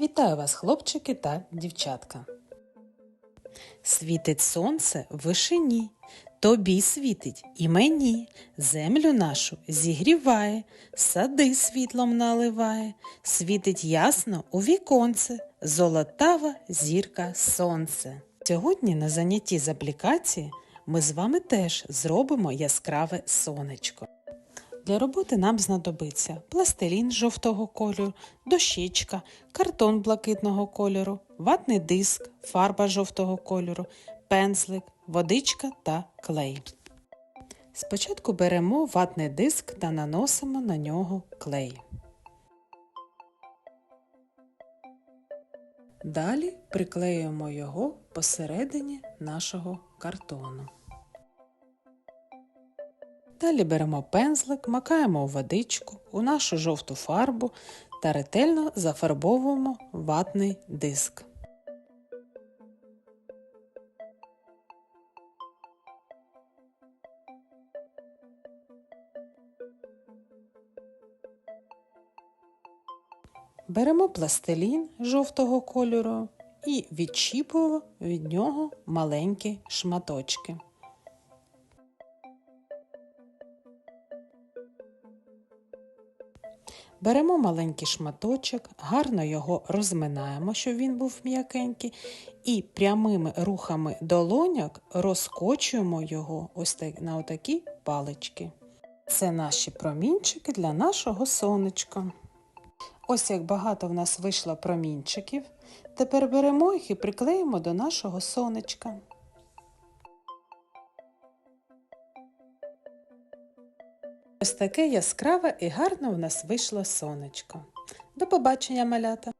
Вітаю вас, хлопчики та дівчатка. Світить сонце в вишині, тобі світить і мені, землю нашу зігріває, сади світлом наливає, світить ясно у віконце, золотава зірка сонце. Сьогодні на занятті з аплікації ми з вами теж зробимо яскраве сонечко. Для роботи нам знадобиться пластилін жовтого кольору, дощечка, картон блакитного кольору, ватний диск, фарба жовтого кольору, пензлик, водичка та клей. Спочатку беремо ватний диск та наносимо на нього клей. Далі приклеюємо його посередині нашого картону. Далі беремо пензлик, макаємо у водичку, у нашу жовту фарбу та ретельно зафарбовуємо ватний диск. Беремо пластилін жовтого кольору і відчіпуємо від нього маленькі шматочки. Беремо маленький шматочок, гарно його розминаємо, щоб він був м'якенький, і прямими рухами долоняк розкочуємо його ось на отакі палички. Це наші промінчики для нашого сонечка. Ось як багато в нас вийшло промінчиків. Тепер беремо їх і приклеїмо до нашого сонечка. Ось таке яскраве і гарне у нас вийшло сонечко. До побачення, малята!